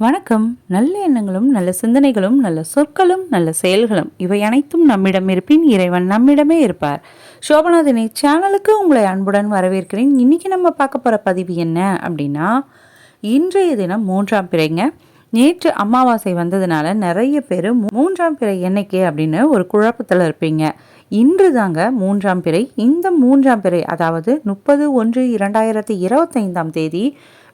வணக்கம். நல்ல எண்ணங்களும் நல்ல சிந்தனைகளும் நல்ல சொற்களும் நல்ல செயல்களும் இவை அனைத்தும் நம்மிடம் இருப்பின் இறைவன் நம்மிடமே இருப்பார். சோபநாதினி சேனலுக்கு உங்களை அன்புடன் வரவேற்கிறேன். இன்னைக்கு நம்ம பார்க்க போகிற பதிவு என்ன அப்படின்னா இன்றைய தினம் மூன்றாம் பிறைங்க. நேற்று அமாவாசை வந்ததுனால நிறைய பேர் மூன்றாம் பிறை என்னைக்கு அப்படின்னு ஒரு குழப்பத்தில் இருப்பீங்க. இன்று தாங்க மூன்றாம் பிறை. இந்த மூன்றாம் பிறை அதாவது முப்பது ஒன்று இரண்டாயிரத்தி இருபத்தைந்தாம் தேதி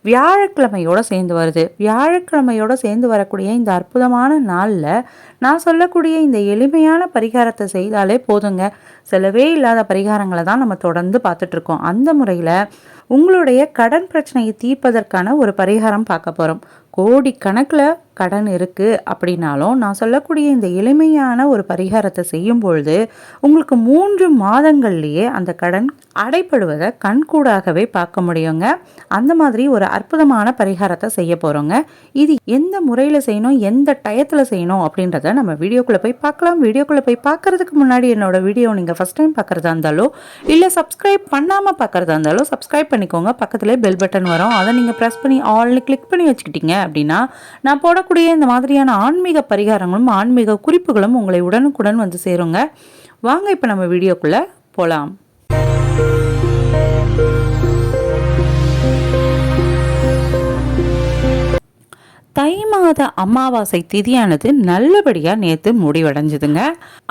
வியாழக்கிழமையோடு சேர்ந்து வருது. வியாழக்கிழமையோட சேர்ந்து வரக்கூடிய இந்த அற்புதமான நாளில் நான் சொல்லக்கூடிய இந்த எளிமையான பரிகாரத்தை செய்தாலே போதுங்க. செலவே இல்லாத பரிகாரங்களை தான் நம்ம தொடர்ந்து பார்த்துட்ருக்கோம். அந்த முறையில் உங்களுடைய கடன் பிரச்சனையை தீர்ப்பதற்கான ஒரு பரிகாரம் பார்க்க போகிறோம் கோடிக்கணக்கில் கடன் இருக்குது அப்படின்னாலும் நான் சொல்லக்கூடிய இந்த எளிமையான ஒரு பரிகாரத்தை செய்யும் பொழுது உங்களுக்கு மூன்று மாதங்கள்லேயே அந்த கடன் அடைப்படுவதை கண்கூடாகவே பார்க்க முடியுங்க. அந்த மாதிரி ஒரு அற்புதமான பரிகாரத்தை செய்ய போகிறோங்க இது எந்த முறையில் செய்யணும் எந்த டயத்தில் செய்யணும் அப்படின்றத நம்ம வீடியோக்குள்ளே போய் பார்க்கலாம். வீடியோக்குள்ளே போய் பார்க்கறதுக்கு முன்னாடி என்னோட வீடியோ நீங்கள் ஃபஸ்ட் டைம் பார்க்குறதா இருந்தாலோ இல்லை சப்ஸ்கிரைப் பண்ணாமல் பார்க்குறதா இருந்தாலோ சப்ஸ்கிரைப் பண்ணிக்கோங்க. பக்கத்துலேயே பெல் பட்டன் வரும். அதை நீங்கள் ப்ரெஸ் பண்ணி ஆல்னு கிளிக் பண்ணி வச்சுக்கிட்டீங்க. அப்படின்னா நான் போடக்கூடிய இந்த மாதிரியான ஆன்மீக பரிகாரங்களும் ஆன்மீக குறிப்புகளும் உங்களை உடனுக்குடன் வந்து சேருங்க. வாங்க இப்போ நம்ம வீடியோக்குள்ளே போகலாம் தை மாத அமாவாசை திதியானது நல்லபடியாக நேற்று முடிவடைஞ்சுதுங்க.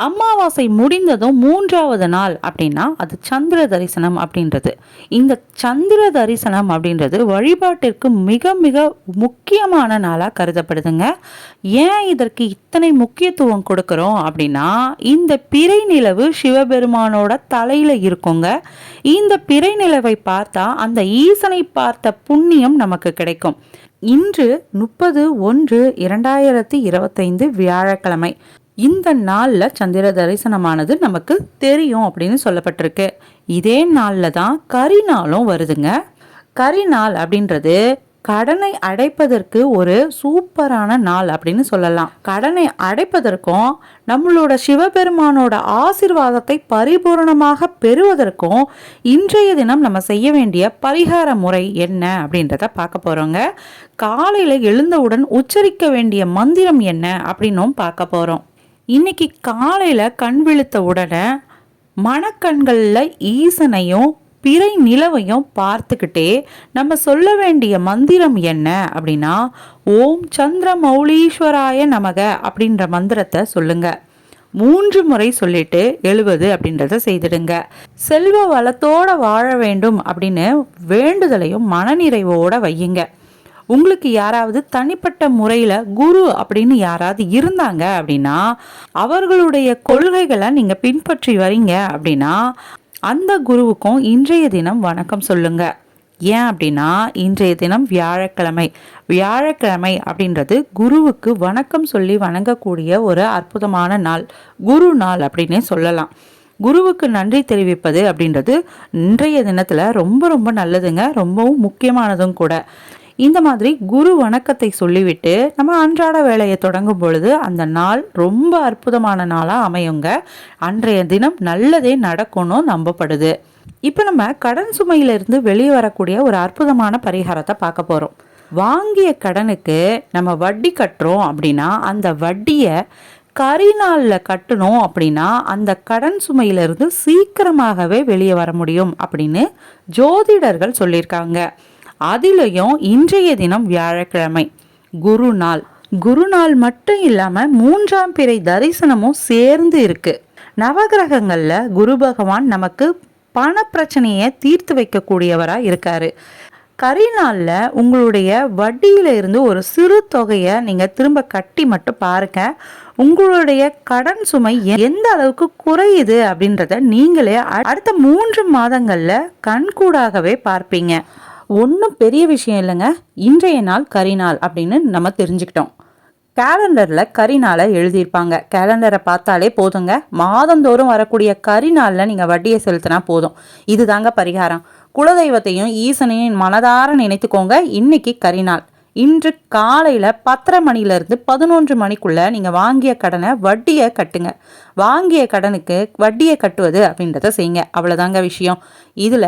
அமாவாசை முடிந்ததும் மூன்றாவது நாள் அப்படின்னா அது சந்திர தரிசனம் அப்படின்றது. இந்த சந்திர தரிசனம் அப்படின்றது வழிபாட்டிற்கு மிக மிக முக்கியமான நாளாக கருதப்படுதுங்க. ஏன் இதற்கு இத்தனை முக்கியத்துவம் கொடுக்குறோம் அப்படின்னா இந்த பிறை நிலவு சிவபெருமானோட தலையில் இருக்குங்க. இந்த பிறை நிலவை பார்த்தா அந்த ஈசனை பார்த்த புண்ணியம் நமக்கு கிடைக்கும். இன்று முப்பது ஒன்று இரண்டாயிரத்தி இருபத்தைந்து வியாழக்கிழமை. இந்த நாளில் சந்திர தரிசனமானது நமக்கு தெரியும் அப்படின்னு சொல்லப்பட்டிருக்கு. இதே நாளில் தான் கரி நாளும் வருதுங்க. கரி நாள் அப்படின்றது கடனை அடைப்பதற்கு ஒரு சூப்பரான நாள் அப்படின்னு சொல்லலாம். கடனை அடைப்பதற்கும் நம்மளோட சிவபெருமானோட ஆசிர்வாதத்தை பரிபூர்ணமாக பெறுவதற்கும் இன்றைய தினம் நம்ம செய்ய வேண்டிய பரிகார முறை என்ன அப்படின்றத பார்க்க போகிறோங்க காலையில் எழுந்தவுடன் உச்சரிக்க வேண்டிய மந்திரம் என்ன அப்படின்னும் பார்க்க போகிறோம் இன்னைக்கு காலையில் கண் விழுத்த உடனே மனக்கண்களில் ஈசனையும் பிறை நிலவையும் பார்த்துக்கிட்டே நம்ம சொல்ல வேண்டிய மந்திரம் என்ன அப்படின்னா ஓம் சந்திர மௌலீஸ்வராய நமக அப்படின்ற மந்திரத்தை சொல்லுங்க. மூன்று முறை சொல்லிட்டு எழுவது அப்படின்றத செய்திடுங்க. செல்வ வளத்தோட வாழ வேண்டும் அப்படின்னு வேண்டுதலையும் மனநிறைவோட வையுங்க. உங்களுக்கு யாராவது தனிப்பட்ட முறையில் குரு அப்படின்னு யாராவது இருந்தாங்க அப்படின்னா அவர்களுடைய கொள்கைகளை நீங்கள் பின்பற்றி வரீங்க அப்படின்னா அந்த குருவுக்கும் இன்றைய தினம் வணக்கம் சொல்லுங்க. ஏன் அப்படின்னா இன்றைய தினம் வியாழக்கிழமை. வியாழக்கிழமை அப்படின்றது குருவுக்கு வணக்கம் சொல்லி வணங்கக்கூடிய ஒரு அற்புதமான நாள். குரு நாள் அப்படின்னே சொல்லலாம். குருவுக்கு நன்றி தெரிவிப்பது அப்படின்றது இன்றைய தினத்தில் ரொம்ப ரொம்ப நல்லதுங்க. ரொம்பவும் முக்கியமானதும் கூட. இந்த மாதிரி குரு வணக்கத்தை சொல்லிவிட்டு நம்ம அன்றாட வேலையை தொடங்கும் பொழுது அந்த நாள் ரொம்ப அற்புதமான நாளாக அமையுங்க. அன்றைய தினம் நல்லதே நடக்கணும் நம்பப்படுது. இப்போ நம்ம கடன் சுமையிலிருந்து வெளியே வரக்கூடிய ஒரு அற்புதமான பரிகாரத்தை பார்க்க போகிறோம் வாங்கிய கடனுக்கு நம்ம வட்டி கட்டுறோம் அப்படின்னா அந்த வட்டியை கரி நாளில் கட்டணும் அப்படின்னா அந்த கடன் சுமையிலிருந்து சீக்கிரமாகவே வெளியே வர முடியும் அப்படின்னு ஜோதிடர்கள் சொல்லியிருக்காங்க. அதிலையும் இன்றைய தினம் வியாழக்கிழமை குரு நாள் குரு நாள் மட்டும் இல்லாமல் மூன்றாம் பிறை தரிசனமும் சேர்ந்து இருக்கு. நவகிரகங்களில் குரு பகவான் நமக்கு பண பிரச்சனையை தீர்த்து வைக்கக்கூடியவராக இருக்காரு. கரி நாளில் உங்களுடைய வட்டியில இருந்து ஒரு சிறு தொகையை நீங்கள் திரும்ப கட்டி மட்டும் பாருங்க. உங்களுடைய கடன் சுமை எந்த அளவுக்கு குறையுது அப்படின்றத நீங்களே அடுத்த மூன்று மாதங்களில் கண்கூடாகவே பார்ப்பீங்க. ஒன்றும் பெரிய விஷயம் இல்லைங்க. இன்றைய நாள் கரிநாள் அப்படின்னு நம்ம தெரிஞ்சுக்கிட்டோம். கேலண்டரில் கரிநாளை எழுதியிருப்பாங்க. கேலண்டரை பார்த்தாலே போதுங்க. மாதந்தோறும் வரக்கூடிய கரிநாளில் நீங்கள் வட்டியை செலுத்தினா போதும். இது தாங்க பரிகாரம். குலதெய்வத்தையும் ஈசனையும் மனதார நினைத்துக்கோங்க. இன்னைக்கு கரிநாள் இன்று காலையில் பத்தரை மணிலேருந்து பதினொன்று மணிக்குள்ளே நீங்கள் வாங்கிய கடனை வட்டியை கட்டுங்க. வாங்கிய கடனுக்கு வட்டியை கட்டுவது அப்படின்றத செய்யுங்க. அவ்வளோதாங்க விஷயம். இதில்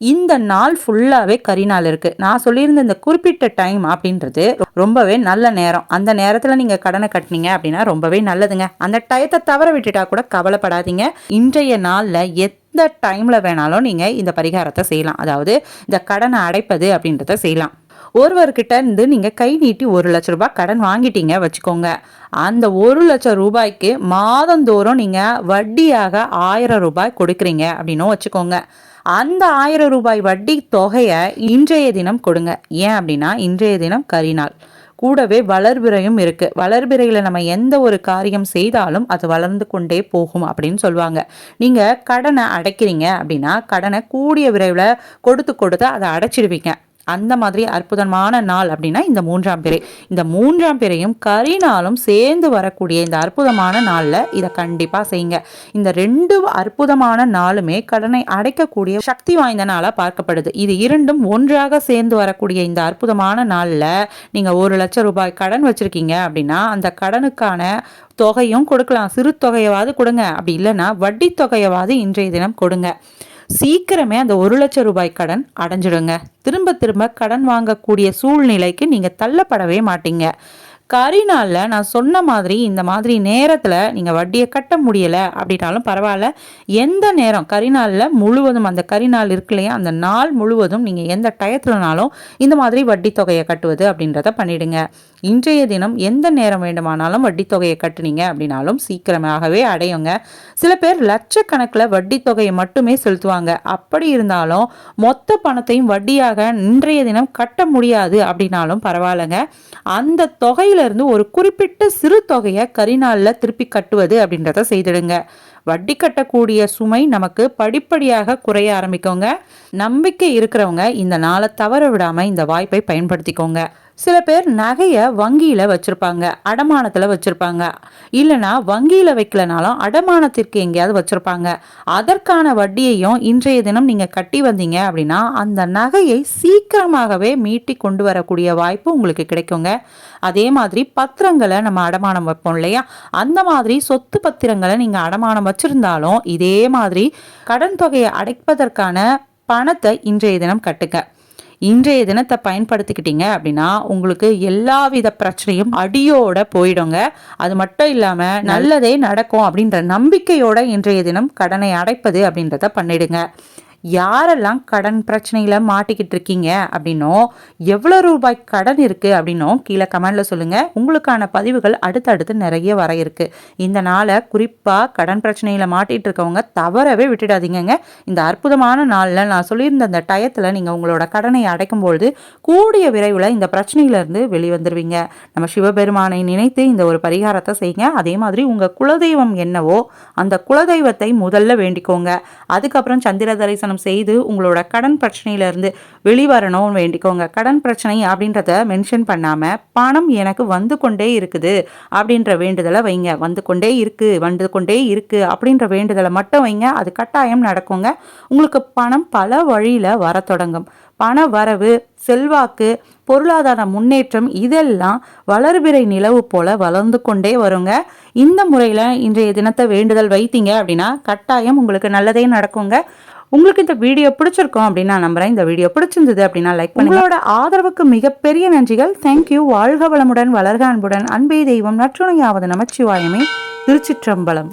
இந்த நாள் ஃபுல்லாகவே கரி நாள் இருக்குது நான் சொல்லியிருந்த இந்த குறிப்பிட்ட டைம் அப்படின்றது ரொம்பவே நல்ல நேரம். அந்த நேரத்தில் நீங்கள் கடனை கட்டினீங்க அப்படின்னா ரொம்பவே நல்லதுங்க. அந்த டயத்தை தவற விட்டுட்டா கூட கவலைப்படாதீங்க. இன்றைய நாளில் எந்த டைமில் வேணாலும் நீங்கள் இந்த பரிகாரத்தை செய்யலாம். அதாவது இந்த கடனை அடைப்பது அப்படின்றத செய்யலாம். ஒருவர்கிட்ட இருந்து நீங்கள் கை நீட்டி ஒரு லட்ச ரூபாய் கடன் வாங்கிட்டீங்க வச்சுக்கோங்க. அந்த ஒரு லட்சம் ரூபாய்க்கு மாதந்தோறும் நீங்கள் வட்டியாக ஆயிரம் ரூபாய் கொடுக்குறீங்க அப்படின்னும் வச்சுக்கோங்க. அந்த ஆயிரம் ரூபாய் வட்டி தொகையை இன்றைய தினம் கொடுங்க. ஏன் அப்படின்னா இன்றைய தினம் கரிநாள். கூடவே வளர்பிறையும் இருக்கு. வளர்பிறையில் நம்ம எந்த ஒரு காரியம் செய்தாலும் அது வளர்ந்து கொண்டே போகும் அப்படின்னு சொல்லுவாங்க. நீங்க கடனை அடைக்கிறீங்க அப்படின்னா கடனை கூடிய விரைவில் கொடுத்து கொடுத்து அதை அடைச்சிடுவீங்க அந்த மாதிரி அற்புதமான நாள் அப்படின்னா இந்த மூன்றாம் பிறை இந்த மூன்றாம் பிறையும் கரிநாளும் சேர்ந்து வரக்கூடிய இந்த அற்புதமான நாளில் இதை கண்டிப்பாக செய்யுங்க. இந்த ரெண்டு அற்புதமான நாளுமே கடனை அடைக்கக்கூடிய சக்தி வாய்ந்த நாளாக பார்க்கப்படுது. இது இரண்டும் ஒன்றாக சேர்ந்து வரக்கூடிய இந்த அற்புதமான நாளில் நீங்கள் ஒரு லட்சம் ரூபாய் கடன் வச்சுருக்கீங்க அப்படின்னா அந்த கடனுக்கான தொகையும் கொடுக்கலாம். சிறு தொகையவாது கொடுங்க. அப்படி இல்லைன்னா வட்டி தொகையவாது இன்றைய தினம் கொடுங்க. சீக்கிரமே அந்த ஒரு லட்சம் ரூபாய் கடன் அடைஞ்சிடுங்க. திரும்ப திரும்ப கடன் வாங்கக்கூடிய சூழ்நிலைக்கு நீங்கள் தள்ளப்படவே மாட்டீங்க. கரிநாளில் நான் சொன்ன மாதிரி இந்த மாதிரி நேரத்தில் நீங்கள் வட்டியை கட்ட முடியலை அப்படின்னாலும் பரவாயில்ல. எந்த நேரம்? கரிநாளில் முழுவதும் அந்த கரிநாள் இருக்கு இல்லையா? அந்த நாள் முழுவதும் நீங்கள் எந்த டயத்துலனாலும் இந்த மாதிரி வட்டி தொகையை கட்டுவது அப்படின்றத பண்ணிடுங்க. இன்றைய தினம் எந்த நேரம் வேண்டுமானாலும் வட்டி தொகையை கட்டுனீங்க அப்படின்னாலும் சீக்கிரமாகவே அடையுங்க. சில பேர் லட்சக்கணக்கில் வட்டி தொகையை மட்டுமே செலுத்துவாங்க. அப்படி இருந்தாலும் மொத்த பணத்தையும் வட்டியாக இன்றைய தினம் கட்ட முடியாது அப்படின்னாலும் பரவாயில்லைங்க. அந்த தொகையில் இருந்து ஒரு குறிப்பிட்ட சிறு தொகையை கரிநாளில் திருப்பி கட்டுவது அப்படின்றத செய்திடுங்க. வட்டி கட்டக்கூடிய சுமை நமக்கு படிப்படியாக குறைய ஆரம்பிக்கோங்க. நம்பிக்கை இருக்கிறவங்க இந்த நாளை தவற விடாமல் இந்த வாய்ப்பை பயன்படுத்திக்கோங்க. சில பேர் நகையை வங்கியில் வச்சுருப்பாங்க அடமானத்தில் வச்சுருப்பாங்க. இல்லைனா வங்கியில் வைக்கலனாலும் அடமானத்திற்கு எங்கேயாவது வச்சுருப்பாங்க. அதற்கான வட்டியையும் இன்றைய தினம் நீங்கள் கட்டி வந்தீங்க அப்படின்னா அந்த நகையை சீக்கிரமாகவே மீட்டி கொண்டு வரக்கூடிய வாய்ப்பு உங்களுக்கு கிடைக்குங்க. அதே மாதிரி பத்திரங்களை நம்ம அடமானம் வைப்போம் இல்லையா? அந்த மாதிரி சொத்து பத்திரங்களை நீங்கள் அடமானம் வச்சுருந்தாலும் இதே மாதிரி கடன் தொகையை அடைப்பதற்கான பணத்தை இன்றைய தினம் கட்டுங்க. இன்றைய தினத்தை பயன்படுத்திக்கிட்டீங்க அப்படின்னா உங்களுக்கு எல்லா வித பிரச்சனையும் அடியோட போயிடுங்க. அது மட்டும் இல்லாமல் நல்லதே நடக்கும் அப்படின்ற நம்பிக்கையோட இன்றைய தினம் கடனை அடைப்பது அப்படின்றத பண்ணிடுங்க. யாரெல்லாம் கடன் பிரச்சனையில் மாட்டிக்கிட்டு இருக்கீங்க அப்படின்னும் எவ்வளோ ரூபாய் கடன் இருக்குது அப்படின்னும் கீழே கமெண்டில் சொல்லுங்கள் உங்களுக்கான பதிவுகள் அடுத்தடுத்து நிறைய வர இருக்குது இந்த நாளை குறிப்பாக கடன் பிரச்சனையில் மாட்டிகிட்டு இருக்கவங்க தவறவே விட்டுடாதீங்கங்க. இந்த அற்புதமான நாளில் நான் சொல்லியிருந்த அந்த டயத்தில் நீங்கள் உங்களோட கடனை அடைக்கும்பொழுது கூடிய விரைவில் இந்த பிரச்சனையிலேருந்து வெளிவந்துருவீங்க. நம்ம சிவபெருமானை நினைத்து இந்த ஒரு பரிகாரத்தை செய்யுங்க. அதே மாதிரி உங்கள் குலதெய்வம் என்னவோ அந்த குலதெய்வத்தை முதல்ல வேண்டிக்கோங்க. அதுக்கப்புறம் சந்திர தரிசனம் தானம் செய்து உங்களோட கடன் பிரச்சனையிலேருந்து வெளிவரணும்னு வேண்டிக்கோங்க. கடன் பிரச்சனை அப்படின்றத மென்ஷன் பண்ணாமல் பணம் எனக்கு வந்து கொண்டே இருக்குது அப்படின்ற வேண்டுதலை வைங்க. வந்து கொண்டே இருக்குது வந்து கொண்டே இருக்குது அப்படின்ற வேண்டுதலை மட்டும் வைங்க. அது கட்டாயம் நடக்குங்க. உங்களுக்கு பணம் பல வழியில் வர தொடங்கும். பண வரவு செல்வாக்கு பொருளாதார முன்னேற்றம் இதெல்லாம் வளர்பிறை நிலவு போல வளர்ந்து கொண்டே வருங்க. இந்த முறையில் இன்றைய தினத்தை வேண்டுதல் வைத்தீங்க அப்படின்னா கட்டாயம் உங்களுக்கு நல்லதே நடக்குங்க. உங்களுக்கு இந்த வீடியோ பிடிச்சிருக்கோம் அப்படின்னு நான் நம்புறேன். இந்த வீடியோ பிடிச்சிருந்தது அப்படின்னா லைக் உங்களோட ஆதரவுக்கு மிகப்பெரிய நன்றிகள். தேங்க்யூ வாழ்க வளமுடன் வளர்க அன்புடன். அன்பே தெய்வம் நற்றுணையாவது நமச்சிவாயமே. திருச்சிற்றம்பலம்.